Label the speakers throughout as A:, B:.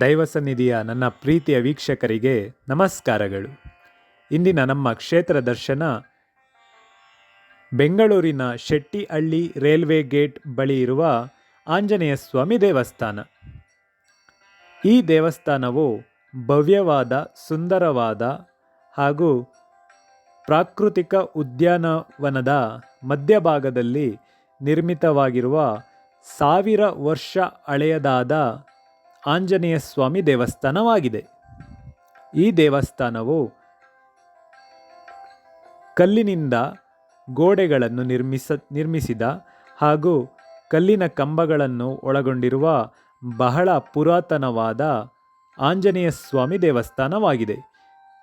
A: ದೈವ ಸನ್ನಿಧಿಯ ನನ್ನ ಪ್ರೀತಿಯ ವೀಕ್ಷಕರಿಗೆ ನಮಸ್ಕಾರಗಳು. ಇಂದಿನ ನಮ್ಮ ಕ್ಷೇತ್ರ ದರ್ಶನ ಬೆಂಗಳೂರಿನ ಶೆಟ್ಟಿಹಳ್ಳಿ ರೈಲ್ವೆ ಗೇಟ್ ಬಳಿ ಇರುವ ಆಂಜನೇಯ ಸ್ವಾಮಿ ದೇವಸ್ಥಾನ. ಈ ದೇವಸ್ಥಾನವು ಭವ್ಯವಾದ, ಸುಂದರವಾದ ಹಾಗೂ ಪ್ರಾಕೃತಿಕ ಉದ್ಯಾನವನದ ಮಧ್ಯಭಾಗದಲ್ಲಿ ನಿರ್ಮಿತವಾಗಿರುವ ಸಾವಿರ ವರ್ಷ ಹಳೆಯದಾದ ಆಂಜನೇಯ ಸ್ವಾಮಿ ದೇವಸ್ಥಾನವಾಗಿದೆ. ಈ ದೇವಸ್ಥಾನವು ಕಲ್ಲಿನಿಂದ ಗೋಡೆಗಳನ್ನು ನಿರ್ಮಿಸ, ನಿರ್ಮಿಸಿದ ಹಾಗೂ ಕಲ್ಲಿನ ಕಂಬಗಳನ್ನು ಒಳಗೊಂಡಿರುವ ಬಹಳ ಪುರಾತನವಾದ ಆಂಜನೇಯ ಸ್ವಾಮಿ ದೇವಸ್ಥಾನವಾಗಿದೆ.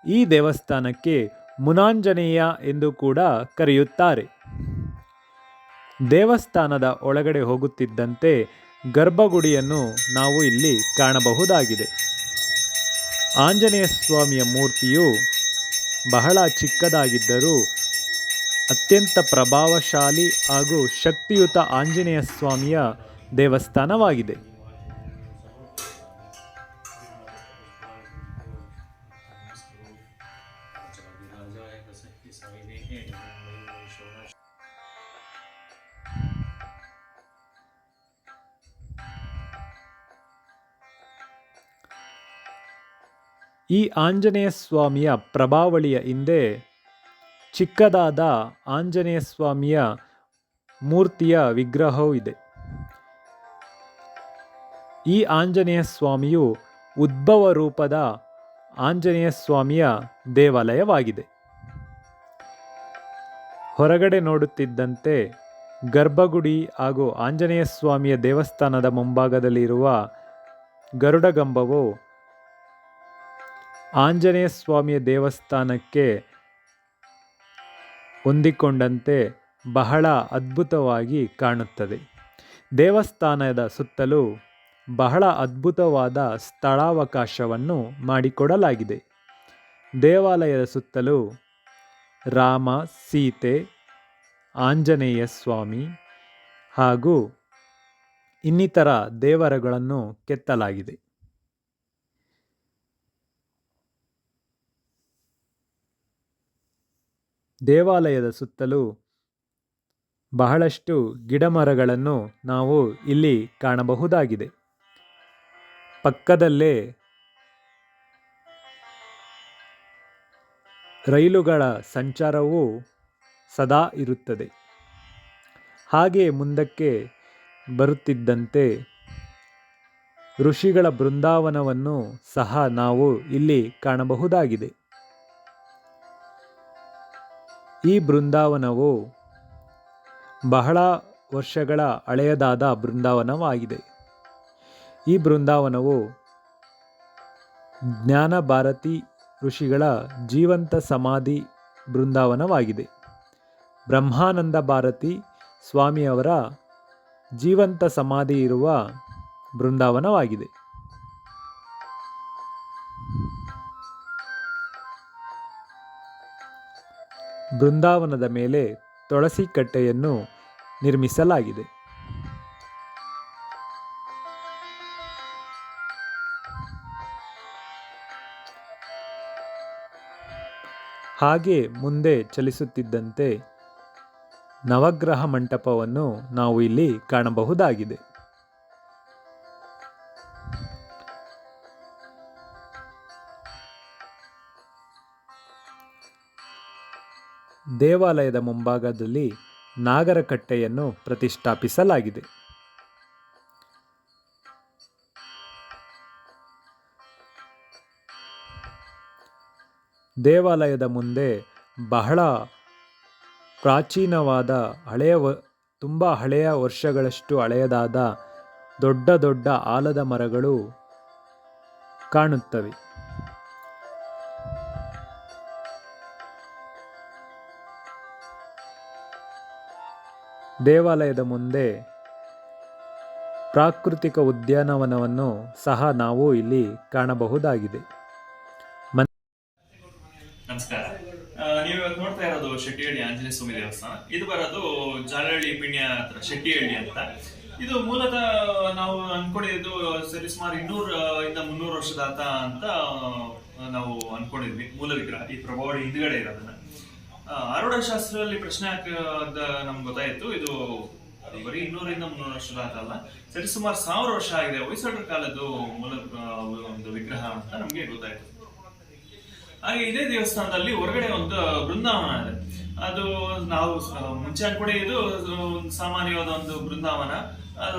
A: ಈ ದೇವಸ್ಥಾನಕ್ಕೆ ಮುನಾಂಜನೇಯ ಎಂದು ಕೂಡ ಕರೆಯುತ್ತಾರೆ. ದೇವಸ್ಥಾನದ ಒಳಗಡೆ ಹೋಗುತ್ತಿದ್ದಂತೆ ಗರ್ಭಗುಡಿಯನ್ನು ನಾವು ಇಲ್ಲಿ ಕಾಣಬಹುದಾಗಿದೆ. ಆಂಜನೇಯ ಸ್ವಾಮಿಯ ಮೂರ್ತಿಯು ಬಹಳ ಚಿಕ್ಕದಾಗಿದ್ದರೂ ಅತ್ಯಂತ ಪ್ರಭಾವಶಾಲಿ ಹಾಗೂ ಶಕ್ತಿಯುತ ಆಂಜನೇಯ ಸ್ವಾಮಿಯ ದೇವಸ್ಥಾನವಾಗಿದೆ. ಈ ಆಂಜನೇಯ ಸ್ವಾಮಿಯ ಪ್ರಭಾವಳಿಯ ಹಿಂದೆ ಚಿಕ್ಕದಾದ ಆಂಜನೇಯ ಸ್ವಾಮಿಯ ಮೂರ್ತಿಯ ವಿಗ್ರಹವೂ ಇದೆ. ಈ ಆಂಜನೇಯ ಸ್ವಾಮಿಯು ಉದ್ಭವ ರೂಪದ ಆಂಜನೇಯ ಸ್ವಾಮಿಯ ದೇವಾಲಯವಾಗಿದೆ. ಹೊರಗಡೆ ನೋಡುತ್ತಿದ್ದಂತೆ ಗರ್ಭಗುಡಿ ಹಾಗೂ ಆಂಜನೇಯ ಸ್ವಾಮಿಯ ದೇವಸ್ಥಾನದ ಮುಂಭಾಗದಲ್ಲಿರುವ ಗರುಡಗಂಬವು ಆಂಜನೇಯ ಸ್ವಾಮಿಯ ದೇವಸ್ಥಾನಕ್ಕೆ ಹೊಂದಿಕೊಂಡಂತೆ ಬಹಳ ಅದ್ಭುತವಾಗಿ ಕಾಣುತ್ತದೆ. ದೇವಸ್ಥಾನದ ಸುತ್ತಲೂ ಬಹಳ ಅದ್ಭುತವಾದ ಸ್ಥಳಾವಕಾಶವನ್ನು ಮಾಡಿಕೊಡಲಾಗಿದೆ. ದೇವಾಲಯದ ಸುತ್ತಲೂ ರಾಮ, ಸೀತೆ ಆಂಜನೇಯ ಸ್ವಾಮಿ ಹಾಗೂ ಇನ್ನಿತರ ದೇವರುಗಳನ್ನು ಕೆತ್ತಲಾಗಿದೆ. ದೇವಾಲಯದ ಸುತ್ತಲೂ ಬಹಳಷ್ಟು ಗಿಡಮರಗಳನ್ನು ನಾವು ಇಲ್ಲಿ ಕಾಣಬಹುದಾಗಿದೆ. ಪಕ್ಕದಲ್ಲೇ ರೈಲುಗಳ ಸಂಚಾರವೂ ಸದಾ ಇರುತ್ತದೆ. ಹಾಗೆ ಮುಂದಕ್ಕೆ ಬರುತ್ತಿದ್ದಂತೆ ಋಷಿಗಳ ಬೃಂದಾವನವನ್ನು ಸಹ ನಾವು ಇಲ್ಲಿ ಕಾಣಬಹುದಾಗಿದೆ. ಈ ಬೃಂದಾವನವು ಬಹಳ ವರ್ಷಗಳ ಹಳೆಯದಾದ ಬೃಂದಾವನವಾಗಿದೆ. ಈ ಬೃಂದಾವನವು ಜ್ಞಾನ ಭಾರತಿ ಋಷಿಗಳ ಜೀವಂತ ಸಮಾಧಿ ಬೃಂದಾವನವಾಗಿದೆ. ಬ್ರಹ್ಮಾನಂದ ಭಾರತಿ ಸ್ವಾಮಿಯವರ ಜೀವಂತ ಸಮಾಧಿ ಇರುವ ಬೃಂದಾವನವಾಗಿದೆ. ಬೃಂದಾವನದ ಮೇಲೆ ತುಳಸಿ ಕಟ್ಟೆಯನ್ನು ನಿರ್ಮಿಸಲಾಗಿದೆ. ಹಾಗೆ ಮುಂದೆ ಚಲಿಸುತ್ತಿದ್ದಂತೆ ನವಗ್ರಹ ಮಂಟಪವನ್ನು ನಾವು ಇಲ್ಲಿ ಕಾಣಬಹುದಾಗಿದೆ. ದೇವಾಲಯದ ಮುಂಭಾಗದಲ್ಲಿ ನಾಗರಕಟ್ಟೆಯನ್ನು ಪ್ರತಿಷ್ಠಾಪಿಸಲಾಗಿದೆ. ದೇವಾಲಯದ ಮುಂದೆ ಬಹಳ ಪ್ರಾಚೀನವಾದ ಹಳೆಯ ತುಂಬ ಹಳೆಯ ವರ್ಷಗಳಷ್ಟು ಹಳೆಯದಾದ ದೊಡ್ಡ ದೊಡ್ಡ ಆಲದ ಮರಗಳು ಕಾಣುತ್ತವೆ. ದೇವಾಲಯದ ಮುಂದೆ ಪ್ರಾಕೃತಿಕ ಉದ್ಯಾನವನವನ್ನು ಸಹ ನಾವು ಇಲ್ಲಿ ಕಾಣಬಹುದಾಗಿದೆ.
B: ನಮಸ್ಕಾರ. ನೀವು ಇವತ್ತು ನೋಡ್ತಾ ಇರೋದು ಶೆಟ್ಟಿಹಳ್ಳಿ ಆಂಜನೇಯ ಸ್ವಾಮಿ ದೇವಸ್ಥಾನ. ಇದು ಬರೋದು ಜಾಲಹಳ್ಳಿ ಪಿಣ್ಯ ಹತ್ರ, ಶೆಟ್ಟಿಹಳ್ಳಿ ಅಂತ. ಇದು ಮೂಲತಃ ನಾವು ಅನ್ಕೊಂಡಿದ್ದು ಸರಿ ಸುಮಾರು ಇನ್ನೂರ ಇಂದ ಮುನ್ನೂರು ವರ್ಷದಾತ ಅಂತ ನಾವು ಅನ್ಕೊಂಡಿದ್ವಿ. ಮೂಲ ವಿಗ್ರಹ, ಈ ಪ್ರಭಾವಳಿ ಹಿಂದ್ಗಡೆ ಇರೋದನ್ನ. ಆರೂಢ ಶಾಸ್ತ್ರದಲ್ಲಿ ಪ್ರಶ್ನೆ ಹಾಕಿದ ನಮ್ಗೆ ಗೊತ್ತಾಯ್ತು. ಇದು ಬರೀ ಇನ್ನೂರಿಂದ ಮುನ್ನೂರು ವರ್ಷದ ಆಗಲ್ಲ ಸರಿ, ಸುಮಾರು ಸಾವಿರ ವರ್ಷ ಆಗಿದೆ. ಹೊಯ್ಸಳರ ಕಾಲದ್ದು ಮೂಲ ಒಂದು ವಿಗ್ರಹ ಅಂತ ನಮ್ಗೆ ಗೊತ್ತಾಯ್ತು. ಹಾಗೆ ಇದೇ ದೇವಸ್ಥಾನದಲ್ಲಿ ಹೊರಗಡೆ ಒಂದು ಬೃಂದಾವನ ಇದೆ. ಅದು ನಾವು ಮುಂಚೆ ಕೂಡ ಒಂದು ಸಾಮಾನ್ಯವಾದ ಒಂದು ಬೃಂದಾವನ.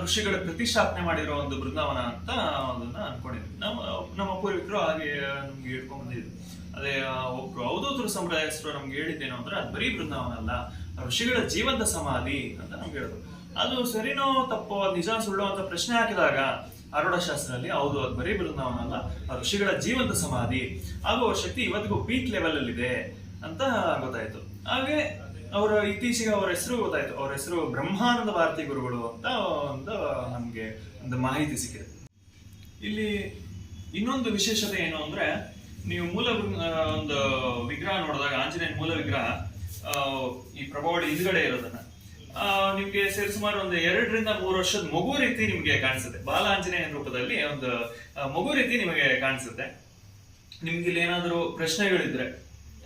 B: ಋಷಿಗಳ ಪ್ರತಿಷ್ಠಾಪನೆ ಮಾಡಿರೋ ಒಂದು ಬೃಂದಾವನ ಅಂತ ಅದನ್ನ ಅನ್ಕೊಂಡಿದ್ವಿ. ನಮ್ಮ ನಮ್ಮ ಪೂರ್ವಿಕರು ಹಾಗೆ ನಮ್ಗೆ ಹೇಳ್ಕೊಂಡ್ ಬಂದಿದ್ರು. ಅದೇ ಒಬ್ರು ಅವಧೂತರು ಸಂಪ್ರದಾಯಸ್ಥರು ನಮ್ಗೆ ಹೇಳಿದ್ದೇನು ಅಂದ್ರೆ ಅದು ಬರೀ ಬೃಂದಾವನ ಅಲ್ಲ ಋಷಿಗಳ ಜೀವಂತ ಸಮಾಧಿ ಅಂತ ನಮ್ಗೆ ಹೇಳಿದ್ರು. ಅದು ಸರಿನೋ ತಪ್ಪೋ ನಿಜ ಸುಳ್ಳೋ ಅಂತ ಪ್ರಶ್ನೆ ಹಾಕಿದಾಗ ಅರುಡ ಶಾಸ್ತ್ರದಲ್ಲಿ ಹೌದು, ಅದು ಬರೀ ಬೃಂದಾವನ ಅಲ್ಲ ಋಷಿಗಳ ಜೀವಂತ ಸಮಾಧಿ. ಹಾಗೂ ಶಕ್ತಿ ಇವತ್ತಿಗೂ ಪೀಕ್ ಲೆವೆಲ್ ಅಲ್ಲಿ ಇದೆ ಅಂತ ಗೊತ್ತಾಯ್ತು. ಹಾಗೆ ಅವರ ಇತ್ತೀಚೆಗೆ ಅವರ ಹೆಸರು ಗೊತ್ತಾಯ್ತು. ಅವ್ರ ಹೆಸರು ಬ್ರಹ್ಮಾನಂದ ಭಾರತಿ ಗುರುಗಳು ಅಂತ ಒಂದು ನಮ್ಗೆ ಒಂದು ಮಾಹಿತಿ ಸಿಕ್ಕಿದೆ. ಇಲ್ಲಿ ಇನ್ನೊಂದು ವಿಶೇಷತೆ ಏನು ಅಂದ್ರೆ ನೀವು ಮೂಲ ಒಂದು ವಿಗ್ರಹ ನೋಡಿದಾಗ ಆಂಜನೇಯ ಮೂಲ ವಿಗ್ರಹ ಈ ಪ್ರಭಾವಳಿ ಹಿಂದ್ಗಡೆ ಇರೋದನ್ನ. ನಿಮ್ಗೆ ಸೇರಿ ಸುಮಾರು ಒಂದು ಎರಡರಿಂದ ಮೂರು ವರ್ಷದ ಮಗು ರೀತಿ ನಿಮ್ಗೆ ಕಾಣಿಸುತ್ತೆ. ಬಾಲ ಆಂಜನೇಯನ ರೂಪದಲ್ಲಿ ಒಂದು ಮಗು ರೀತಿ ನಿಮಗೆ ಕಾಣಿಸುತ್ತೆ. ನಿಮ್ಗೆ ಇಲ್ಲಿ ಏನಾದರೂ ಪ್ರಶ್ನೆಗಳಿದ್ರೆ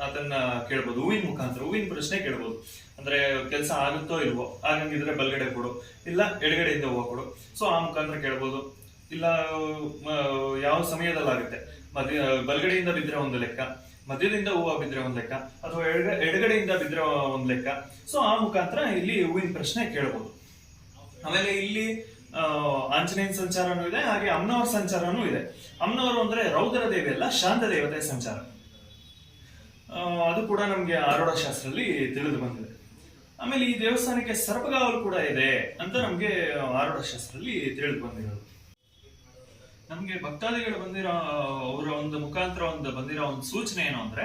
B: ಅದನ್ನ ಕೇಳ್ಬೋದು. ಹೂವಿನ ಮುಖಾಂತರ, ಹೂವಿನ ಪ್ರಶ್ನೆ ಕೇಳ್ಬೋದು. ಅಂದ್ರೆ ಕೆಲಸ ಆಗುತ್ತೋ ಇಲ್ವೋ ಆಗಂಗಿದ್ರೆ ಬಲ್ಗಡೆ ಕೊಡು. ಇಲ್ಲ, ಎಡಗಡೆಯಿಂದ ಹೂವು ಕೊಡು. ಸೊ ಆ ಮುಖಾಂತರ ಕೇಳ್ಬೋದು. ಇಲ್ಲ ಯಾವ ಸಮಯದಲ್ಲಿ ಆಗುತ್ತೆ ಮಧ್ಯ ಬಲ್ಗಡೆಯಿಂದ ಬಿದ್ರೆ ಒಂದು ಲೆಕ್ಕ, ಮಧ್ಯದಿಂದ ಹೂವು ಬಿದ್ದರೆ ಒಂದು ಲೆಕ್ಕ, ಅಥವಾ ಎಡಗ, ಎಡಗಡೆಯಿಂದ ಬಿದ್ರೆ ಒಂದು ಲೆಕ್ಕ. ಸೊ ಆ ಮುಖಾಂತರ ಇಲ್ಲಿ ಹೂವಿನ ಪ್ರಶ್ನೆ ಕೇಳಬಹುದು ಆಮೇಲೆ ಇಲ್ಲಿ ಆಂಜನೇಯನ ಸಂಚಾರನೂ ಇದೆ, ಹಾಗೆ ಅಮ್ನವರ ಸಂಚಾರನೂ ಇದೆ. ಅಮ್ನವರು ಅಂದ್ರೆ ರೌದ್ರ ದೇವಿ ಅಲ್ಲ, ಶಾಂತ ದೇವತೆ ಸಂಚಾರ. ಅದು ಕೂಡ ನಮ್ಗೆ ಆರೋಢ ಶಾಸ್ತ್ರದಲ್ಲಿ ತಿಳಿದು ಬಂದಿದೆ. ಆಮೇಲೆ ಈ ದೇವಸ್ಥಾನಕ್ಕೆ ಸರ್ಪಗಾವಲು ಕೂಡ ಇದೆ ಅಂತ ನಮ್ಗೆ ಆರೋಢ ಶಾಸ್ತ್ರದಲ್ಲಿ ತಿಳಿದು ಬಂದಿರೋದು. ನಮ್ಗೆ ಭಕ್ತಾದಿಗಳು ಬಂದಿರೋ ಅವರ ಒಂದು ಮುಖಾಂತರ ಒಂದು ಬಂದಿರೋ ಒಂದು ಸೂಚನೆ ಏನು ಅಂದ್ರೆ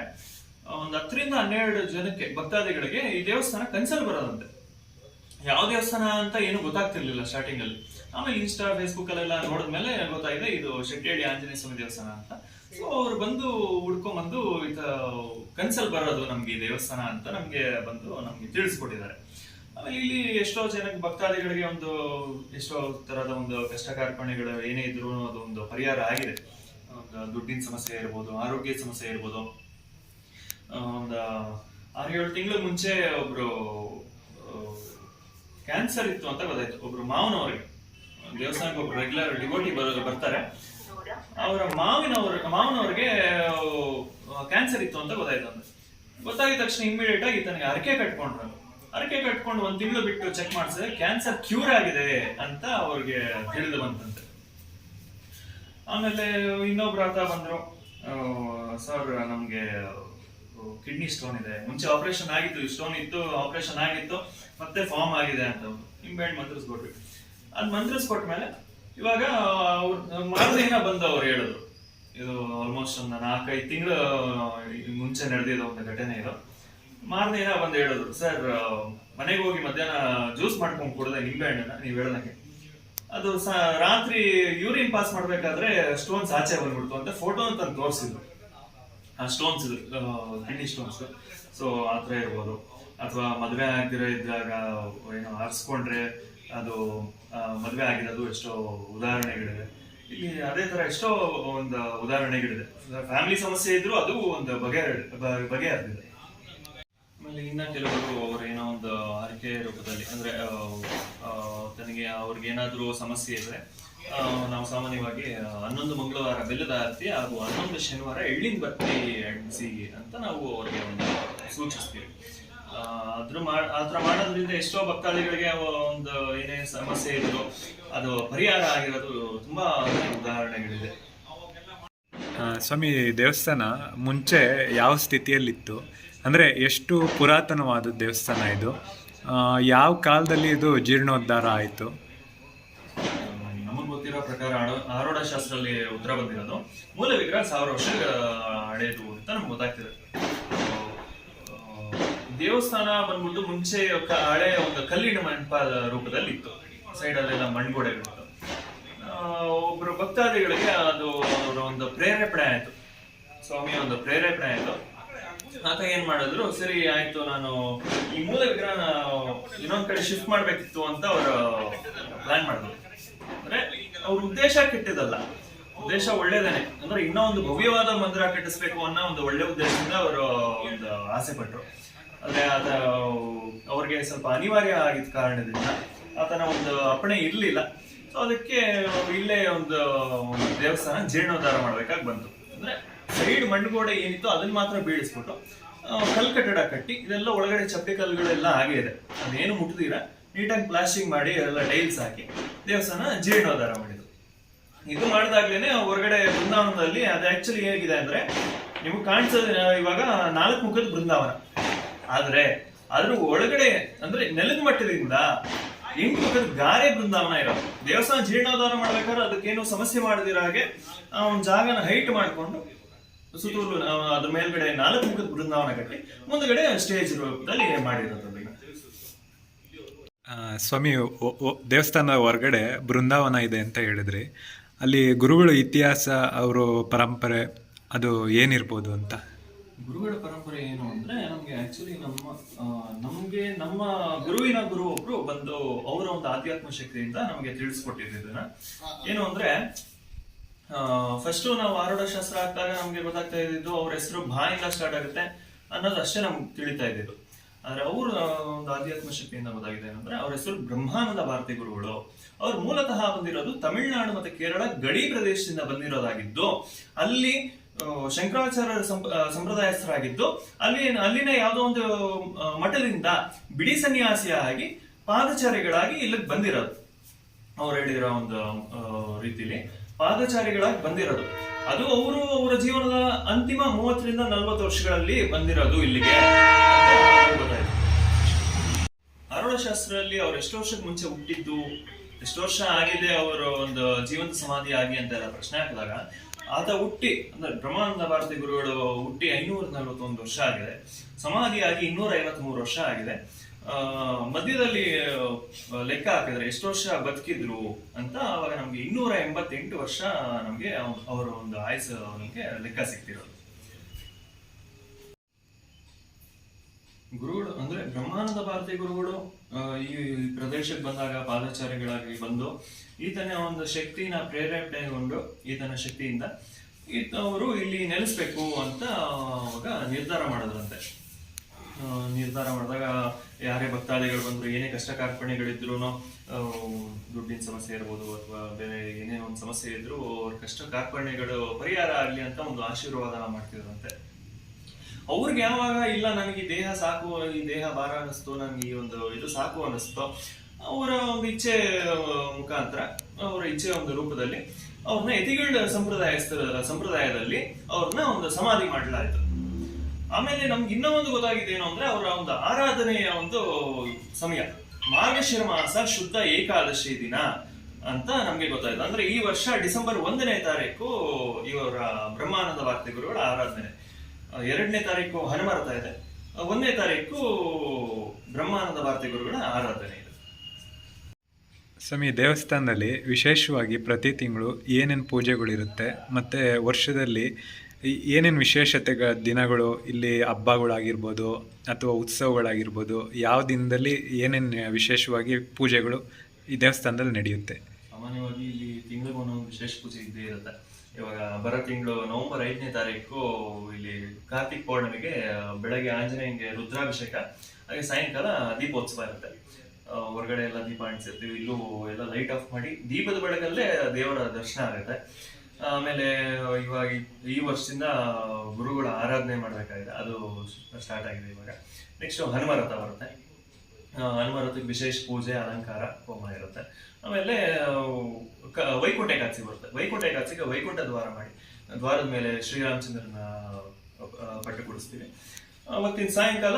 B: ಒಂದು ಹತ್ತರಿಂದ ಹನ್ನೆರಡು ಜನಕ್ಕೆ ಭಕ್ತಾದಿಗಳಿಗೆ ಈ ದೇವಸ್ಥಾನ ಕನ್ಸಲ್ ಬರೋದಂತೆ. ಯಾವ ದೇವಸ್ಥಾನ ಅಂತ ಏನು ಗೊತ್ತಾಗ್ತಿರ್ಲಿಲ್ಲ ಸ್ಟಾರ್ಟಿಂಗ್ ಅಲ್ಲಿ ಆಮೇಲೆ ಇನ್ಸ್ಟಾ ಫೇಸ್ಬುಕ್ ಅಲ್ಲೆಲ್ಲ ನೋಡಿದ್ಮೇಲೆ ಗೊತ್ತಾಗಿದೆ, ಇದು ಶೆಟ್ಟಿಹಳ್ಳಿ ಆಂಜನೇಯ ಸ್ವಾಮಿ ದೇವಸ್ಥಾನ ಅಂತ. ಸೊ ಅವ್ರು ಬಂದು ಹುಡ್ಕೊಂಡ್ಬಂದು ಈತ ಕನ್ಸಲ್ ಬರೋದು ನಮ್ಗೆ ಈ ದೇವಸ್ಥಾನ ಅಂತ ನಮ್ಗೆ ಬಂದು ನಮ್ಗೆ ತಿಳಿಸ್ಕೊಟ್ಟಿದ್ದಾರೆ. ಆಮೇಲೆ ಇಲ್ಲಿ ಎಷ್ಟೋ ಜನಕ್ಕೆ ಭಕ್ತಾದಿಗಳಿಗೆ ಒಂದು ಎಷ್ಟೋ ತರಹದ ಒಂದು ಕಷ್ಟ ಕಾರ್ಪಣ್ಯಗಳು ಏನೇ ಇದ್ರು ಅದು ಒಂದು ಪರಿಹಾರ ಆಗಿದೆ. ಒಂದು ದುಡ್ಡಿನ ಸಮಸ್ಯೆ ಇರ್ಬೋದು ಆರೋಗ್ಯ ಸಮಸ್ಯೆ ಇರ್ಬೋದು. ಒಂದು ಆರು ಏಳು ತಿಂಗಳ ಮುಂಚೆ ಒಬ್ರು ಕ್ಯಾನ್ಸರ್ ಇತ್ತು ಅಂತ ಗೊತ್ತಾಯ್ತು. ಒಬ್ರು ಮಾವನವರಿಗೆ. ದೇವಸ್ಥಾನಕ್ಕೆ ಒಬ್ರು ರೆಗ್ಯುಲರ್ ಡಿವೋಟಿ ಬರ್ತಾರೆ. ಅವರ ಮಾವಿನವ್ರ, ಮಾವನವ್ರಿಗೆ ಕ್ಯಾನ್ಸರ್ ಇತ್ತು ಅಂತ ಗೊತ್ತಾಯ್ತು. ಅಂದ್ರೆ ಗೊತ್ತಾಗಿದ ತಕ್ಷಣ ಇಮಿಡಿಯೇಟ್ ಆಗಿ ತನಗೆ ಅರಕೆ ಕಟ್ಕೊಂಡ್ರು. ಅರಕೆ ಕಟ್ಕೊಂಡು ಒಂದ್ ತಿಂಗಳು ಬಿಟ್ಟು ಚೆಕ್ ಮಾಡಿಸಿದ್ರೆ ಕ್ಯಾನ್ಸರ್ ಕ್ಯೂರ್ ಆಗಿದೆ ಅಂತ ಅವ್ರಿಗೆ ತಿಳಿದು ಬಂತಂತೆ. ಆಮೇಲೆ ಇನ್ನೊಬ್ರು ಆತ ಬಂದ್ರು. ಸರ್, ನಮ್ಗೆ ಕಿಡ್ನಿ ಸ್ಟೋನ್ ಇದೆ. ಮುಂಚೆ ಆಪರೇಷನ್ ಆಗಿತ್ತು ಸ್ಟೋನ್ ಇತ್ತು ಆಪರೇಷನ್ ಆಗಿತ್ತು, ಮತ್ತೆ ಫಾರ್ಮ್ ಆಗಿದೆ ಅಂತ ನಿಂಬೆಹಣ್ಣು ಮಂತ್ರಿಸ್ಕೊಟ್ವಿ. ಅದ್ ಮಂತ್ರಿಸ್ಕೊಟ್ಮೇಲೆ ಇವಾಗ ಮಾರದಿನ ಬಂದು ಅವ್ರು ಹೇಳಿದ್ರು. ಇದು ಆಲ್ಮೋಸ್ಟ್ ಒಂದು ನಾಲ್ಕೈದು ತಿಂಗಳು ಮುಂಚೆ ನಡೆದಿರೋ ಒಂದು ಘಟನೆ ಇದು. ಮಾರನೇ ದಿನ ಬಂದು ಹೇಳಿದ್ರು ಸರ್ ಮನೆಗೆ ಹೋಗಿ ಮಧ್ಯಾಹ್ನ ಜ್ಯೂಸ್ ಮಾಡ್ಕೊಂಡು ಕೊಡದೆ ನಿಂಬೆ ಹಣ್ಣನ್ನ ನೀವು ಹೇಳ್ದಂಗೆ ಅದು ರಾತ್ರಿ ಯೂರಿನ್ ಪಾಸ್ ಮಾಡಬೇಕಾದ್ರೆ ಸ್ಟೋನ್ಸ್ ಆಚೆ ಬಂದ್ಬಿಡ್ತು ಅಂತ ಫೋಟೋ ಅಂತ ತೋರಿಸಿದ್ರು. ಆ, ಸ್ಟೋನ್ಸ್ ಹಣ್ಣಿ ಸ್ಟೋನ್ಸ್. ಸೊ ಥರ ಇರ್ಬೋದು. ಅಥವಾ ಮದುವೆ ಆಗದಿರೋ ಇದ್ದಾಗ, ಏನೋ ಹರಿಸ್ಕೊಂಡ್ರೆ ಅದು ಮದುವೆ ಆಗಿರೋದು ಎಷ್ಟೋ ಉದಾಹರಣೆಗಳಿವೆ. ಇಲ್ಲಿ ಅದೇ ತರ ಎಷ್ಟೋ ಒಂದು ಉದಾಹರಣೆಗಳಿದೆ ಫ್ಯಾಮಿಲಿ ಸಮಸ್ಯೆ ಇದ್ರು ಅದು ಒಂದು ಬಗೆ ಬಗೆಹರಿದಿದೆ. ಆಮೇಲೆ ಇನ್ನ ಕೆಲವರು ಅವರೇನೋ ಒಂದು ಹರಕೆ ರೂಪದಲ್ಲಿ, ಅಂದ್ರೆ ತನಗೆ ಅವ್ರಿಗೆ ಏನಾದ್ರೂ ಸಮಸ್ಯೆ ಇದ್ರೆ ನಾವು ಸಾಮಾನ್ಯವಾಗಿ ಹನ್ನೊಂದು ಮಂಗಳವಾರ ಬೆಲ್ಲದ ಆರತಿ ಹಾಗೂ ಹನ್ನೊಂದು ಶನಿವಾರ ಎಳ್ಳಿನ ಬತ್ತಿ ಅಡ್ಸಿ ಅಂತ ನಾವು ಅವ್ರಿಗೆ ಒಂದು ಸೂಚಿಸ್ತೀವಿ. ಅದ್ರ ಆತರ ಮಾಡೋದ್ರಿಂದ ಎಷ್ಟೋ ಭಕ್ತಾದಿಗಳಿಗೆ ಒಂದು ಏನೇ ಸಮಸ್ಯೆ ಇದ್ರು ಅದು ಪರಿಹಾರ ಆಗಿರೋದು ತುಂಬಾ ಉದಾಹರಣೆಗಳಿದೆ.
A: ಸ್ವಾಮಿ ದೇವಸ್ಥಾನ ಮುಂಚೆ ಯಾವ ಸ್ಥಿತಿಯಲ್ಲಿತ್ತು? ಅಂದರೆ ಎಷ್ಟು ಪುರಾತನವಾದ ದೇವಸ್ಥಾನ ಇದು? ಯಾವ ಕಾಲದಲ್ಲಿ ಇದು ಜೀರ್ಣೋದ್ಧಾರ ಆಯಿತು?
B: ನಮಗೆ ಗೊತ್ತಿರೋ ಪ್ರಕಾರ ಆರೋಢ ಶಾಸ್ತ್ರದಲ್ಲಿ ಉತ್ತರ ಬಂದಿರೋದು ಮೂಲ ವಿಗ್ರಹ ಸಾವಿರ ವರ್ಷ ಹಳೆಯದು ಅಂತ ನಮ್ಗೆ ಗೊತ್ತಾಗ್ತಿದೆ ದೇವಸ್ಥಾನ ಬಂದ್ಬಿಟ್ಟು ಮುಂಚೆ ಹಳೆ ಒಂದು ಕಲ್ಲಿನ ಮಂಟಪ ರೂಪದಲ್ಲಿ ಇತ್ತು. ಸೈಡ್ ಅಲ್ಲೆಲ್ಲ ಮಣ್ಗೋಡೆಗಳಿತ್ತು ಆ, ಒಬ್ರು ಭಕ್ತಾದಿಗಳಿಗೆ ಅದು ಒಂದು ಪ್ರೇರೇಪಣೆ ಆಯಿತು. ಸ್ವಾಮಿಯ ಒಂದು ಪ್ರೇರೇಪಣೆ ಆಯ್ತು. ಆತ ಏನ್ ಮಾಡಿದ್ರು, ಸರಿ, ಆಯ್ತು, ನಾನು ಈ ಮೂಲ ವಿಗ್ರಹ ಇನ್ನೊಂದ್ ಕಡೆ ಶಿಫ್ಟ್ ಮಾಡ್ಬೇಕಿತ್ತು ಅಂತ ಅವರು ಪ್ಲಾನ್ ಮಾಡಿದ್ರು. ಅಂದ್ರೆ ಅವ್ರ ಉದ್ದೇಶ ಕೆಟ್ಟಿದ್ದಲ್ಲ. ಉದ್ದೇಶ ಒಳ್ಳೇದೇನೆ. ಅಂದ್ರೆ ಇನ್ನೂ ಒಂದು ಭವ್ಯವಾದ ಮಂದಿರ ಕಟ್ಟಿಸ್ಬೇಕು ಅನ್ನೋ ಒಂದು ಒಳ್ಳೆ ಉದ್ದೇಶದಿಂದ ಅವರು ಒಂದು ಆಸೆ ಪಟ್ರು. ಆದ್ರೆ ಆತ ಅವ್ರಿಗೆ ಸ್ವಲ್ಪ ಅನಿವಾರ್ಯ ಆಗಿದ್ದ ಕಾರಣದಿಂದ ಆತನ ಒಂದು ಅಪ್ಪಣೆ ಇರ್ಲಿಲ್ಲ. ಸೊ ಅದಕ್ಕೆ ಇಲ್ಲೇ ಒಂದು ದೇವಸ್ಥಾನ ಜೀರ್ಣೋದ್ಧಾರ ಮಾಡ್ಬೇಕಾಗಿ ಬಂತು. ಸೈಡ್ ಮಣ್ಣುಗೋಡೆ ಏನಿತ್ತು ಅದನ್ನ ಮಾತ್ರ ಬೀಳಿಸ್ಬಿಟ್ಟು ಕಲ್ ಕಟ್ಟಡ ಕಟ್ಟಿ ಇದೆಲ್ಲ ಒಳಗಡೆ ಚಪ್ಪೆ ಕಲ್ಲುಗಳೆಲ್ಲ ಹಾಗೆ ಇದೆ. ಅದೇನು ಮುಟ್ಟದಿರ ನೀಟಾಗಿ ಪ್ಲಾಸ್ಟಿಂಗ್ ಮಾಡಿ ಎಲ್ಲ ಟೈಲ್ಸ್ ಹಾಕಿ ದೇವಸ್ಥಾನ ಜೀರ್ಣೋದ್ಧಾರ ಮಾಡಿದ್ರು ಇದು ಮಾಡಿದಾಗ್ಲೇನೆ ಹೊರಗಡೆ ಬೃಂದಾವನದಲ್ಲಿ ಅದು ಆಕ್ಚುಲಿ ಹೇಗಿದೆ ಅಂದ್ರೆ ನಿಮಗೆ ಕಾಣಿಸೋದು ಇವಾಗ ನಾಲ್ಕು ಮುಖದ ಬೃಂದಾವನ. ಆದ್ರೆ ಅದ್ರ ಒಳಗಡೆ ಅಂದ್ರೆ ನೆಲದ ಮಟ್ಟದಿಂದ ಎಂಟು ಮುಖದ ಗಾರೆ ಬೃಂದಾವನ ಇರೋದು. ದೇವಸ್ಥಾನ ಜೀರ್ಣೋದ್ಧಾರ ಮಾಡ್ಬೇಕಾದ್ರೆ ಅದಕ್ಕೇನು ಸಮಸ್ಯೆ ಮಾಡದಿರೋ ಹಾಗೆ ಒಂದು ಜಾಗನ ಹೈಟ್ ಮಾಡ್ಕೊಂಡು ಸುತ್ತಲೂ ಅದ್ರ ಮೇಲ್ಗಡೆ ನಾಲ್ಕು ಮುಖದ ಬೃಂದಾವನ ಕಟ್ಟಿ ಮುಂದ್ಗಡೆ ಸ್ಟೇಜ್ ರೂಪದಲ್ಲಿ ಮಾಡಿರೋದು
A: ಆ, ಸ್ವಾಮಿ ದೇವಸ್ಥಾನ ಹೊರಗಡೆ ಬೃಂದಾವನ ಇದೆ ಅಂತ ಹೇಳಿದ್ರಿ. ಅಲ್ಲಿ ಗುರುಗಳ ಇತಿಹಾಸ ಅವರು ಪರಂಪರೆ ಅದು ಏನಿರ್ಬೋದು ಅಂತ?
B: ಗುರುಗಳ ಪರಂಪರೆ ಏನು ಅಂದ್ರೆ ನಮ್ಗೆ ಆಕ್ಚುಲಿ ನಮ್ಮ ಆ, ನಮ್ಗೆ ನಮ್ಮ ಗುರುವಿನ ಗುರು ಒಬ್ರು ಬಂದು ಅವರ ಒಂದು ಆಧ್ಯಾತ್ಮ ಶಕ್ತಿಯಿಂದ ನಮಗೆ ತಿಳಿಸ್ಕೊಟ್ಟಿದ್ದ ಏನು ಅಂದ್ರೆ ಫಸ್ಟ್ ನಾವು ಆರೂಢ ಶಾಸ್ತ್ರ ಹಾಕಿದಾಗ ನಮಗೆ ಗೊತ್ತಾಗ್ತಾ ಇದ್ದಿದ್ದು ಅವ್ರ ಹೆಸರು ಬಾಯಿಂದ ಸ್ಟಾರ್ಟ್ ಆಗುತ್ತೆ ಅನ್ನೋದು ಅಷ್ಟೇ ನಮ್ಗೆ ತಿಳಿತಾ ಇದ್ದಿದ್ದು. ಆದ್ರೆ ಅವರು ಒಂದು ಆಧ್ಯಾತ್ಮ ಶಕ್ತಿಯಿಂದ ಗೊತ್ತಾಗಿದೆ ಏನಂದ್ರೆ ಅವ್ರ ಹೆಸರು ಬ್ರಹ್ಮಾನಂದ ಭಾರತಿ ಗುರುಗಳು. ಅವ್ರು ಮೂಲತಃ ಬಂದಿರೋದು ತಮಿಳುನಾಡು ಮತ್ತೆ ಕೇರಳ ಗಡಿ ಪ್ರದೇಶದಿಂದ ಬಂದಿರೋದಾಗಿದ್ದು, ಅಲ್ಲಿ ಶಂಕರಾಚಾರ್ಯ ಸಂಪ್ರದಾಯಸ್ಥರಾಗಿದ್ದು ಅಲ್ಲಿ ಅಲ್ಲಿನ ಯಾವುದೋ ಒಂದು ಮಠದಿಂದ ಬಿಡಿ ಸನ್ಯಾಸಿಯಾಗಿ ಪಾದಚಾರಿಗಳಾಗಿ ಇಲ್ಲಿಗೆ ಬಂದಿರೋದು. ಅವ್ರು ಹೇಳಿರೋ ಒಂದು ರೀತಿಲಿ. ಪಾದಚಾರಿಗಳಾಗಿ ಬಂದಿರೋದು. ಅದು ಅವರು ಅವರ ಜೀವನದ ಅಂತಿಮ ಮೂವತ್ತರಿಂದ ನಲವತ್ತು ವರ್ಷಗಳಲ್ಲಿ ಬಂದಿರೋದು ಇಲ್ಲಿಗೆ ಅರುಣಶಾಸ್ತ್ರದಲ್ಲಿ ಅವ್ರು ಎಷ್ಟು ವರ್ಷಕ್ಕೆ ಮುಂಚೆ ಹುಟ್ಟಿದ್ದು, ಎಷ್ಟು ವರ್ಷ ಆಗಿದೆ ಅವರ ಒಂದು ಜೀವಂತ ಸಮಾಧಿ ಆಗಿ ಅಂತ ಎಲ್ಲ ಪ್ರಶ್ನೆ ಹಾಕಿದಾಗ, ಆತ ಹುಟ್ಟಿ, ಅಂದ್ರೆ ಬ್ರಹ್ಮಾನಂದ ಭಾರತಿ ಗುರುಗಳು ಹುಟ್ಟಿ ಐನೂರ ನಲವತ್ತೊಂದು ವರ್ಷ ಆಗಿದೆ. ಸಮಾಧಿಯಾಗಿ ಇನ್ನೂರ ಐವತ್ಮೂರು ವರ್ಷ ಆಗಿದೆ. ಮಧ್ಯದಲ್ಲಿ ಲೆಕ್ಕ ಹಾಕಿದ್ರೆ ಎಷ್ಟು ವರ್ಷ ಬದುಕಿದ್ರು ಅಂತ ಅವಾಗ ನಮ್ಗೆ ಇನ್ನೂರ ಎಂಬತ್ತೆಂಟು ವರ್ಷ ನಮ್ಗೆ ಅವ್- ಅವರ ಒಂದು ಆಯಸ್ಸು ನಮ್ಗೆ ಲೆಕ್ಕ ಸಿಕ್ತಿರೋದು ಗುರುಗಳು, ಅಂದ್ರೆ ಬ್ರಹ್ಮಾನಂದ ಭಾರತಿ ಗುರುಗಳು ಈ ಪ್ರದೇಶಕ್ಕೆ ಬಂದಾಗ ಪಾದಚಾರಿಗಳಾಗಿ ಬಂದು, ಈತನ ಒಂದು ಶಕ್ತಿನ ಪ್ರೇರೇಪಣೆಗೊಂಡು, ಈತನ ಶಕ್ತಿಯಿಂದ ಈತ ಅವರು ಇಲ್ಲಿ ನೆಲೆಸ್ಬೇಕು ಅಂತ ಅವಾಗ ನಿರ್ಧಾರ ಮಾಡಿದ್ರಂತೆ. ನಿರ್ಧಾರ ಮಾಡಿದಾಗ ಯಾರೇ ಭಕ್ತಾದಿಗಳು ಬಂದ್ರು, ಏನೇ ಕಷ್ಟ ಕಾರ್ಪಣ್ಯಗಳಿದ್ರು ದುಡ್ಡಿನ ಸಮಸ್ಯೆ ಇರ್ಬೋದು ಅಥವಾ ಬೇರೆ ಏನೇ ಒಂದು ಸಮಸ್ಯೆ ಇದ್ರೂ ಅವ್ರ ಕಷ್ಟ ಕಾರ್ಪಣ್ಯಗಳು ಪರಿಹಾರ ಆಗಲಿ ಅಂತ ಒಂದು ಆಶೀರ್ವಾದ ಮಾಡ್ತಿದ್ರಂತೆ ಅವ್ರಿಗೆ ಯಾವಾಗ ಇಲ್ಲ, ನನಗೆ ದೇಹ ಸಾಕು, ಈ ದೇಹ ಭಾರ ಅನ್ನಿಸ್ತು, ನನಗೆ ಈ ಒಂದು ಇದು ಸಾಕು ಅನ್ನಿಸ್ತು, ಅವರ ಒಂದು ಇಚ್ಛೆ ಮುಖಾಂತರ, ಅವರ ಇಚ್ಛೆ ಒಂದು ರೂಪದಲ್ಲಿ ಅವ್ರನ್ನ ಯತಿಗಳ ಸಂಪ್ರದಾಯ ಸಂಪ್ರದಾಯದಲ್ಲಿ ಅವ್ರನ್ನ ಒಂದು ಸಮಾಧಿ ಮಾಡಲಾಯಿತು. ಆಮೇಲೆ ನಮ್ಗೆ ಇನ್ನೂ ಒಂದು ಗೊತ್ತಾಗಿದೆ ಏನು ಅಂದ್ರೆ ಅವರ ಒಂದು ಆರಾಧನೆಯ ಒಂದು ಸಮಯ. ಮಾರ್ಗಶಿರ ಮಾಸ ಶುದ್ಧ ಏಕಾದಶಿ ದಿನ ಅಂತ ನಮ್ಗೆ ಗೊತ್ತಾಯ್ತು. ಅಂದ್ರೆ ಈ ವರ್ಷ ಡಿಸೆಂಬರ್ ಒಂದನೇ ತಾರೀಕು ಇವರ ಬ್ರಹ್ಮಾನಂದ ವಾರ್ತೆ ಗುರುಗಳ ಆರಾಧನೆ. ಎರಡನೇ ತಾರೀಕು ಹನುಮರತ ಇದೆ. ಒಂದನೇ ತಾರೀಕು ಬ್ರಹ್ಮಾನಂದ ವಾರ್ತೆ ಗುರುಗಳ ಆರಾಧನೆ ಇದೆ.
A: ಸ್ವಾಮಿ, ದೇವಸ್ಥಾನದಲ್ಲಿ ವಿಶೇಷವಾಗಿ ಪ್ರತಿ ತಿಂಗಳು ಏನೇನು ಪೂಜೆಗಳಿರುತ್ತೆ, ಮತ್ತು ವರ್ಷದಲ್ಲಿ ಏನೇನು ವಿಶೇಷತೆಗಳ ದಿನಗಳು ಇಲ್ಲಿ ಹಬ್ಬಗಳಾಗಿರ್ಬೋದು ಅಥವಾ ಉತ್ಸವಗಳಾಗಿರ್ಬೋದು ಯಾವ ದಿನದಲ್ಲಿ ಏನೇನು ವಿಶೇಷವಾಗಿ ಪೂಜೆಗಳು ಈ ದೇವಸ್ಥಾನದಲ್ಲಿ ನಡೆಯುತ್ತೆ?
B: ಸಾಮಾನ್ಯವಾಗಿ ಇಲ್ಲಿ ತಿಂಗಳಿಗೆ ಒಂದೊಂದು ವಿಶೇಷ ಪೂಜೆ ಇದ್ದೇ ಇರುತ್ತೆ. ಇವಾಗ ಬರೋ ತಿಂಗಳು ನವೆಂಬರ್ ಐದನೇ ತಾರೀಕು ಇಲ್ಲಿ ಕಾರ್ತಿಕ್ ಪೌರ್ಣಮಿಗೆ ಬೆಳಗ್ಗೆ ಆಂಜನೇಯಂಗೆ ರುದ್ರಾಭಿಷೇಕ, ಹಾಗೆ ಸಾಯಂಕಾಲ ದೀಪೋತ್ಸವ ಇರುತ್ತೆ. ಹೊರಗಡೆ ಎಲ್ಲ ದೀಪ ಅಂಟಿಸಿರ್ತೀವಿ. ಇಲ್ಲೂ ಎಲ್ಲ ಲೈಟ್ ಆಫ್ ಮಾಡಿ ದೀಪದ ಬೆಳಗಲ್ಲೇ ದೇವರ ದರ್ಶನ ಆಗುತ್ತೆ. ಆಮೇಲೆ, ಇವಾಗ ಈ- ವರ್ಷದಿಂದ ಗುರುಗಳ ಆರಾಧನೆ ಮಾಡಬೇಕಾಗಿದೆ. ಅದು ಸ್ಟಾರ್ಟ್ ಆಗಿದೆ ಇವಾಗ. ನೆಕ್ಸ್ಟ್ ಹನುಮರಥ ಬರುತ್ತೆ. ಹನುಮರಥಕ್ಕೆ ವಿಶೇಷ ಪೂಜೆ, ಅಲಂಕಾರ, ಹೋಮ ಇರುತ್ತೆ. ಆಮೇಲೆ ವೈಕುಂಠ ಏಕಾದಶಿ ಬರುತ್ತೆ. ವೈಕುಂಠ ಏಕಾದಶಿಗೆ ವೈಕುಂಠ ದ್ವಾರ ಮಾಡಿ, ದ್ವಾರದ ಮೇಲೆ ಶ್ರೀರಾಮಚಂದ್ರನ ಪಟ್ಟು ಕೊಡಿಸ್ತೀವಿ. ಅವತ್ತಿನ ಸಾಯಂಕಾಲ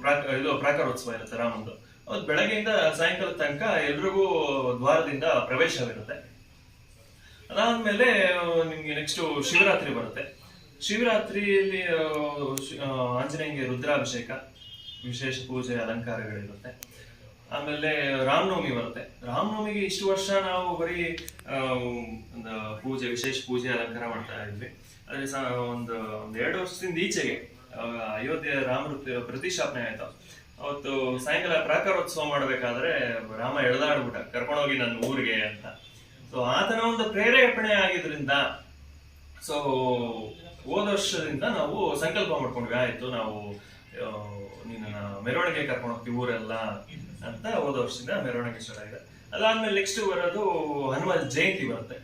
B: ಪ್ರಾಕ ಇದು ಪ್ರಾಕಾರೋತ್ಸವ ಇರುತ್ತೆ ರಾಮಂದು. ಅವತ್ತು ಬೆಳಗ್ಗೆಯಿಂದ ಸಾಯಂಕಾಲದ ತನಕ ಎಲ್ರಿಗೂ ದ್ವಾರದಿಂದ ಪ್ರವೇಶವಿರುತ್ತೆ. ಅದಾದ್ಮೇಲೆ ನಿಮ್ಗೆ ನೆಕ್ಸ್ಟ್ ಶಿವರಾತ್ರಿ ಬರುತ್ತೆ. ಶಿವರಾತ್ರಿಯಲ್ಲಿ ಆಂಜನೇಯಂಗೆ ರುದ್ರಾಭಿಷೇಕ, ವಿಶೇಷ ಪೂಜೆ, ಅಲಂಕಾರಗಳಿರುತ್ತೆ. ಆಮೇಲೆ ರಾಮನವಮಿ ಬರುತ್ತೆ. ರಾಮನವಮಿಗೆ ಇಷ್ಟು ವರ್ಷ ನಾವು ಬರೀ ಒಂದು ಪೂಜೆ, ವಿಶೇಷ ಪೂಜೆ, ಅಲಂಕಾರ ಮಾಡ್ತಾ ಇದ್ವಿ. ಅದೇ ಸ ಒಂದು ಒಂದು ಎರಡು ವರ್ಷದಿಂದ ಈಚೆಗೆ ಅಯೋಧ್ಯೆ ರಾಮರ ಪ್ರತಿಷ್ಠಾಪನೆ ಆಯ್ತು. ಅವತ್ತು ಸಾಯಂಕಾಲ ಪ್ರಾಕಾರೋತ್ಸವ ಮಾಡ್ಬೇಕಾದ್ರೆ ರಾಮ ಎಳೆದಾಡ್ಬಿಟ್ಟ, ಕರ್ಕೊಂಡೋಗಿ ನನ್ನ ಊರಿಗೆ ಅಂತ. ಸೊ ಆತನ ಒಂದು ಪ್ರೇರೇಪಣೆ ಆಗಿದ್ರಿಂದ ಸೊ ಹೋದ ವರ್ಷದಿಂದ ನಾವು ಸಂಕಲ್ಪ ಮಾಡ್ಕೊಂಡ್ವಿ. ಆಯ್ತು, ನಾವು ನಿನ್ನ ಮೆರವಣಿಗೆ ಕರ್ಕೊಂಡು ಹೋಗ್ತೀವಿ, ಊರೆಲ್ಲ ಅಂತ ಹೋದ ವರ್ಷದಿಂದ ಮೆರವಣಿಗೆ ಸ್ಟಾರ್ಟ್ ಆಗಿದೆ. ಅದಾದ್ಮೇಲೆ ನೆಕ್ಸ್ಟ್ ಬರೋದು ಹನುಮ ಜಯಂತಿ ಬರುತ್ತೆ.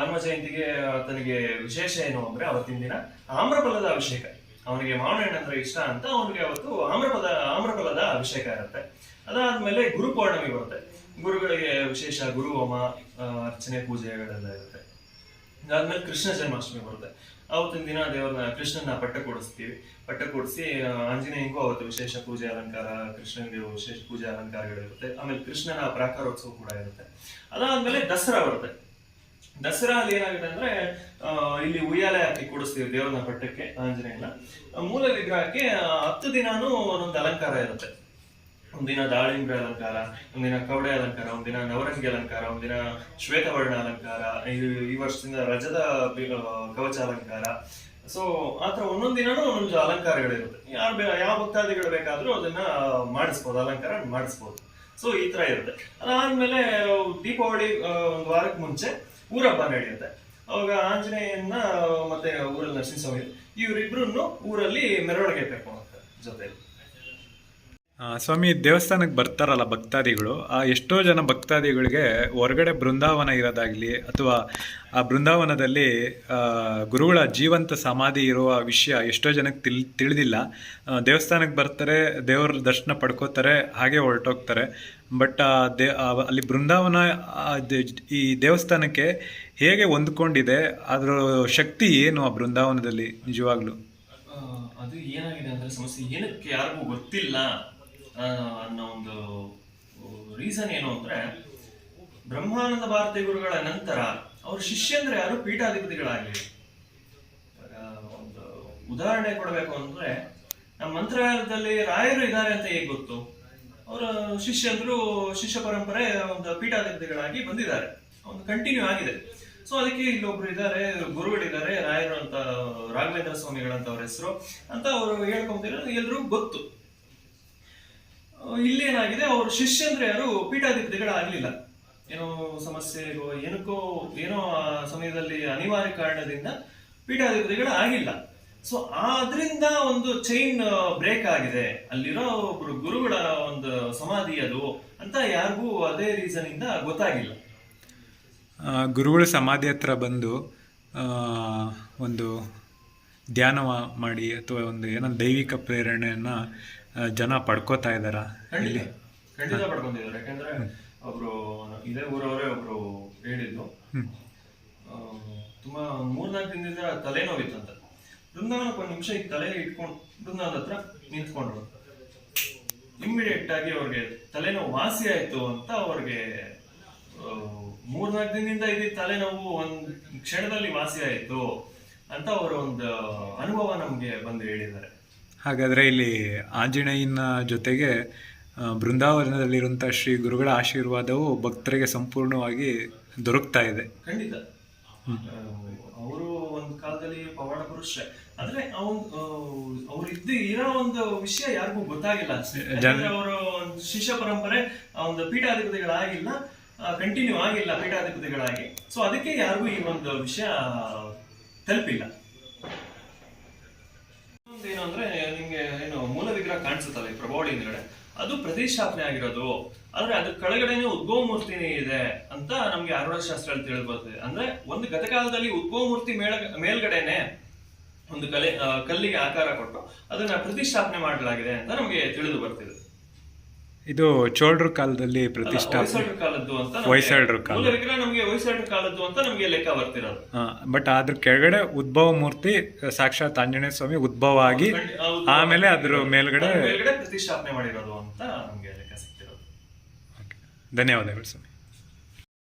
B: ಹನುಮ ಜಯಂತಿಗೆ ಆತನಿಗೆ ವಿಶೇಷ ಏನು ಅಂದ್ರೆ ಅವತ್ತಿನ ದಿನ ಆಮ್ರಫಲದ ಅಭಿಷೇಕ. ಅವನಿಗೆ ಮಾವಿನ ಅಂದ್ರೆ ಇಷ್ಟ ಅಂತ ಅವನಿಗೆ ಅವತ್ತು ಆಮ್ರಫಲ, ಆಮ್ರಫಲದ ಅಭಿಷೇಕ ಇರುತ್ತೆ. ಅದಾದ್ಮೇಲೆ ಗುರು ಪೌರ್ಣಮಿ ಬರುತ್ತೆ. ಗುರುಗಳಿಗೆ ವಿಶೇಷ ಗುರು ಹೋಮ ಅರ್ಚನೆ ಪೂಜೆಗಳೆಲ್ಲ ಇರುತ್ತೆ. ಅದಾದ್ಮೇಲೆ ಕೃಷ್ಣ ಜನ್ಮಾಷ್ಟಮಿ ಬರುತ್ತೆ. ಅವತ್ತಿನ ದಿನ ದೇವರನ್ನ ಕೃಷ್ಣನ ಪಟ್ಟ ಕೊಡಿಸ್ತೀವಿ. ಪಟ್ಟ ಕೊಡಿಸಿ ಆಂಜನೇಯಂಗೂ ಅವತ್ತು ವಿಶೇಷ ಪೂಜೆ ಅಲಂಕಾರ, ಕೃಷ್ಣನಿಗೆ ವಿಶೇಷ ಪೂಜೆ ಅಲಂಕಾರಗಳಿರುತ್ತೆ ಆಮೇಲೆ ಕೃಷ್ಣನ ಪ್ರಾಕಾರೋತ್ಸವ ಕೂಡ ಇರುತ್ತೆ. ಅದಾದ್ಮೇಲೆ ದಸರಾ ಬರುತ್ತೆ. ದಸರಾ ಅಲ್ಲಿ ಏನಾಗುತ್ತೆ ಅಂದ್ರೆ ಇಲ್ಲಿ ಉಯ್ಯಾಲೆ ಹಾಕಿ ಕೊಡಿಸ್ತೀವಿ ದೇವರನ್ನ ಪಟ್ಟಕ್ಕೆ ಆಂಜನೇಯನ ಮೂಲ ವಿಗ್ರಹಕ್ಕೆ ಹತ್ತು ದಿನಾನು ಒಂದೊಂದು ಅಲಂಕಾರ ಇರುತ್ತೆ. ಒಂದಿನ ದಾಳಿಂಬೆ ಅಲಂಕಾರ, ಒಂದಿನ ಕವಡೆ ಅಲಂಕಾರ, ಒಂದಿನ ನವರಂಗಿ ಅಲಂಕಾರ, ಒಂದಿನ ಶ್ವೇತವರ್ಣ ಅಲಂಕಾರ ಈ- ವರ್ಷದಿಂದ ರಜದ ಕವಚ ಅಲಂಕಾರ. ಸೊ ಆತರ ಒಂದೊಂದ್ ದಿನನೂ ಒಂದೊಂದು ಅಲಂಕಾರಗಳಿರುತ್ತೆ. ಯಾರು ಯಾವ ಭಕ್ತಾದಿಗಳು ಬೇಕಾದ್ರೂ ಅದನ್ನ ಮಾಡಿಸ್ಬೋದು ಅಲಂಕಾರ ಮಾಡಿಸ್ಬೋದು. ಸೊ ಈ ತರ ಇರುತ್ತೆ. ಅದಾದ್ಮೇಲೆ ದೀಪಾವಳಿ ಒಂದು ವಾರಕ್ಕೆ ಮುಂಚೆ ಊರಬ್ಬ ನಡೆಯುತ್ತೆ. ಅವಾಗ ಆಂಜನೇಯನ್ನ, ಮತ್ತೆ ಊರಲ್ಲಿ ನರಸಿಂಹಸ್ವಾಮಿ ಇವರಿಬ್ರು ಊರಲ್ಲಿ ಮೆರವಣಿಗೆ ಕರ್ಕೊಂಡು ಹೋಗ್ತಾರೆ
C: ಜೊತೆಯಲ್ಲಿ ಸ್ವಾಮಿ, ದೇವಸ್ಥಾನಕ್ಕೆ ಬರ್ತಾರಲ್ಲ ಭಕ್ತಾದಿಗಳು, ಆ ಎಷ್ಟೋ ಜನ ಭಕ್ತಾದಿಗಳಿಗೆ ಹೊರಗಡೆ ಬೃಂದಾವನ ಇರೋದಾಗ್ಲಿ ಅಥವಾ ಆ ಬೃಂದಾವನದಲ್ಲಿ ಗುರುಗಳ ಜೀವಂತ ಸಮಾಧಿ ಇರುವ ವಿಷಯ ಎಷ್ಟೋ ಜನಕ್ಕೆ ತಿಳ್, ತಿಳಿದಿಲ್ಲ. ದೇವಸ್ಥಾನಕ್ಕೆ ಬರ್ತಾರೆ, ದೇವರ ದರ್ಶನ ಪಡ್ಕೋತಾರೆ, ಹಾಗೆ ಹೊರಟೋಗ್ತಾರೆ. ಬಟ್ ದೇ ಅಲ್ಲಿ ಬೃಂದಾವನ ಈ ದೇವಸ್ಥಾನಕ್ಕೆ ಹೇಗೆ ಹೊಂದ್ಕೊಂಡಿದೆ, ಅದರ ಶಕ್ತಿ ಏನು ಆ ಬೃಂದಾವನದಲ್ಲಿ ನಿಜವಾಗ್ಲೂ?
B: ಅದು ಏನಾಗಿದೆ ಅಂದ್ರೆ ಸಮಸ್ಯೆ, ಏನಕ್ಕೆ ಯಾರಿಗೂ ಗೊತ್ತಿಲ್ಲ. ಅನ್ನೋ ಒಂದು ರೀಸನ್ ಏನು ಅಂದ್ರೆ, ಬ್ರಹ್ಮಾನಂದ ಭಾರತಿ ಗುರುಗಳ ನಂತರ ಅವ್ರ ಶಿಷ್ಯಂದ್ರೆ ಯಾರು? ಪೀಠಾಧಿಪತಿಗಳಾಗಲಿ. ಒಂದು ಉದಾಹರಣೆ ಕೊಡಬೇಕು ಅಂದ್ರೆ, ನಮ್ಮ ಮಂತ್ರಾಲಯದಲ್ಲಿ ರಾಯರು ಇದ್ದಾರೆ ಅಂತ ಹೇಗೆ ಗೊತ್ತು? ಅವರ ಶಿಷ್ಯಂದ್ರು, ಶಿಷ್ಯ ಪರಂಪರೆ ಒಂದು ಪೀಠಾಧಿಪತಿಗಳಾಗಿ ಬಂದಿದ್ದಾರೆ. ಒಂದು ಕಂಟಿನ್ಯೂ ಆಗಿದೆ. ಸೊ ಅದಕ್ಕೆ ಇಲ್ಲೊಬ್ರು ಇದ್ದಾರೆ, ಗುರುಗಳಿದ್ದಾರೆ, ರಾಯರು ಅಂತ, ರಾಘವೇಂದ್ರ ಸ್ವಾಮಿಗಳಂತ ಅವ್ರ ಹೆಸರು. ಅಂತ ಅವರು ಹೇಳ್ಕೊಂತಿರೋದು ಎಲ್ರಿಗೂ ಗೊತ್ತು. ಆ, ಇಲ್ಲಿ ಏನಾಗಿದೆ? ಅವ್ರ ಶಿಷ್ಯಂದ್ರೆ ಯಾರು? ಪೀಠಾಧಿಪತಿಗಳಾಗಲಿಲ್ಲ. ಏನೋ ಸಮಸ್ಯೆಗೋ ಏನಕ್ಕೋ ಏನೋ ಆ ಸಮಯದಲ್ಲಿ ಅನಿವಾರ್ಯ ಕಾರಣದಿಂದ ಪೀಠಾಧಿಪತಿಗಳು ಆಗಿಲ್ಲ ಸೊ ಆದ್ರಿಂದ ಒಂದು ಚೈನ್ ಬ್ರೇಕ್ ಆಗಿದೆ. ಅಲ್ಲಿರೋ ಒಬ್ರು ಗುರುಗಳ ಒಂದು ಸಮಾಧಿ ಅದು ಅಂತ ಯಾರಿಗೂ ಅದೇ ರೀಸನ್ ಇಂದ ಗೊತ್ತಾಗಿಲ್ಲ.
C: ಗುರುಗಳ ಸಮಾಧಿ ಹತ್ರ ಬಂದು ಒಂದು ಧ್ಯಾನ ಮಾಡಿ ಅಥವಾ ಒಂದು ಏನೋ ದೈವಿಕ ಪ್ರೇರಣೆಯನ್ನ ಜನ ಪಡ್ಕೋತಾ ಇದ್ದಾರಾ?
B: ಖಂಡಿತ ಖಂಡಿತ ಪಡ್ಕೊಂಡಿದ್ದಾರೆ. ಯಾಕಂದ್ರೆ ಒಬ್ರು ಇದೇ ಊರವರೇ ಒಬ್ರು ಹೇಳಿದ್ದು. ತುಂಬಾ ಮೂರ್ನಾಲ್ಕು ದಿನದಿಂದ ತಲೆನೋವಿತ್ತಂತ. ಬೃಂದಾವನಕ್ಕೆ ಒಂದು ನಿಮಿಷ ಈ ತಲೆ ಇಟ್ಕೊಂಡು ಬೃಂದಾವನ ಹತ್ರ ನಿಂತ್ಕೊಂಡ್ರು. ಇಮ್ಮಿಡಿಯೇಟ್ ಆಗಿ ಅವ್ರಿಗೆ ತಲೆನೋವು ವಾಸಿ ಆಯ್ತು ಅಂತ ಅವ್ರಿಗೆ ಮೂರ್ನಾಲ್ಕು ದಿನದಿಂದ ಇದ್ದಿದ್ದ ತಲೆನೋವು ಒಂದು ಕ್ಷಣದಲ್ಲಿ ವಾಸಿ ಆಯ್ತು ಅಂತ ಅವರ ಒಂದು ಅನುಭವ ನಮ್ಗೆ ಬಂದು ಹೇಳಿದ್ದಾರೆ.
C: ಹಾಗಾದ್ರೆ ಇಲ್ಲಿ ಆಂಜನೇಯನ ಜೊತೆಗೆ ಬೃಂದಾವನದಲ್ಲಿರುವಂಥ ಶ್ರೀ ಗುರುಗಳ ಆಶೀರ್ವಾದವು ಭಕ್ತರಿಗೆ ಸಂಪೂರ್ಣವಾಗಿ ದೊರಕ್ತಾ ಇದೆ.
B: ಖಂಡಿತ. ಅವರು ಒಂದು ಕಾಲದಲ್ಲಿ ಪವಾಡ ಪುರುಷ ಆದ್ರೆ ಅವನ್ ಅವ್ರು ಇದ್ದು ಇರೋ ಒಂದು ವಿಷಯ ಯಾರಿಗೂ ಗೊತ್ತಾಗಿಲ್ಲ ಅವರ ಒಂದು ಶಿಷ್ಯ ಪರಂಪರೆ ಒಂದು ಪೀಠಾಧಿಪತಿಗಳಾಗಿಲ್ಲ ಕಂಟಿನ್ಯೂ ಆಗಿಲ್ಲ ಪೀಠಾಧಿಪತಿಗಳಾಗಿ. ಸೊ ಅದಕ್ಕೆ ಯಾರಿಗೂ ಈ ಒಂದು ವಿಷಯ ತಲುಪಿಲ್ಲ. ಏನು ಅಂದ್ರೆ ನಿಮ್ಗೆ ಏನು ಮೂಲ ವಿಗ್ರಹ ಕಾಣಿಸುತ್ತಲ್ಲ ಈ ಪ್ರಭಾವಳಿ ಹಿಂದ್ಗಡೆ? ಅದು ಪ್ರತಿಷ್ಠಾಪನೆ ಆಗಿರೋದು. ಆದ್ರೆ ಅದ್ರ ಕೆಳಗಡೆನೆ ಉದ್ಭವ ಮೂರ್ತಿನೇ ಇದೆ ಅಂತ ನಮ್ಗೆ ಆರೂಢ ಶಾಸ್ತ್ರದಲ್ಲಿ ತಿಳಿದು ಬರ್ತದೆ ಅಂದ್ರೆ ಒಂದು ಗತಕಾಲದಲ್ಲಿ ಉದ್ಭವ ಮೂರ್ತಿ ಮೇಳ, ಮೇಲ್ಗಡೆನೆ ಒಂದು ಕಲೆ ಕಲ್ಲಿಗೆ ಆಕಾರ ಕೊಟ್ಟು ಅದನ್ನ ಪ್ರತಿಷ್ಠಾಪನೆ ಮಾಡಲಾಗಿದೆ ಅಂತ ನಮಗೆ ತಿಳಿದು ಬರ್ತಿದೆ.
C: ಇದು ಚೋಳರ ಕಾಲದಲ್ಲಿ ಪ್ರತಿಷ್ಠಾಪನೆ
B: ವಯಸ್ಸಾಡ್ರ ಕಾಲದ್ದು ಅಂತ ನಮ್ಗೆ-
C: ಹೊಯ್ಸಳರ ಕಾಲ.
B: ನಮಗೆ ಹೊಯ್ಸಳರ ಕಾಲದ್ದು ಅಂತ ನಮಗೆ ಲೆಕ್ಕ ಬರ್ತಿರೋದು.
C: ಬಟ್ ಅದ್ರ ಕೆಳಗಡೆ ಉದ್ಭವ ಮೂರ್ತಿ ಸಾಕ್ಷಾತ್ ಆಂಜನೇಯ ಸ್ವಾಮಿ ಉದ್ಭವ ಆಗಿ
B: ಖಂಡಿ- ಆ ಉದ್ಭವ
C: ಆಮೇಲೆ ಅದ್ರ ಮೇಲ್ಗಡೆ
B: ಮೇಲ್ಗಡೆ ಪ್ರತಿಷ್ಠಾಪನೆ ಮಾಡಿರೋದು ಅಂತ ನಮ್ಗೆ ಲೆಕ್ಕ ಸಿಕ್ತಿರೋದು
C: ಧನ್ಯವಾದಗಳು ಸ್ವಾಮಿ.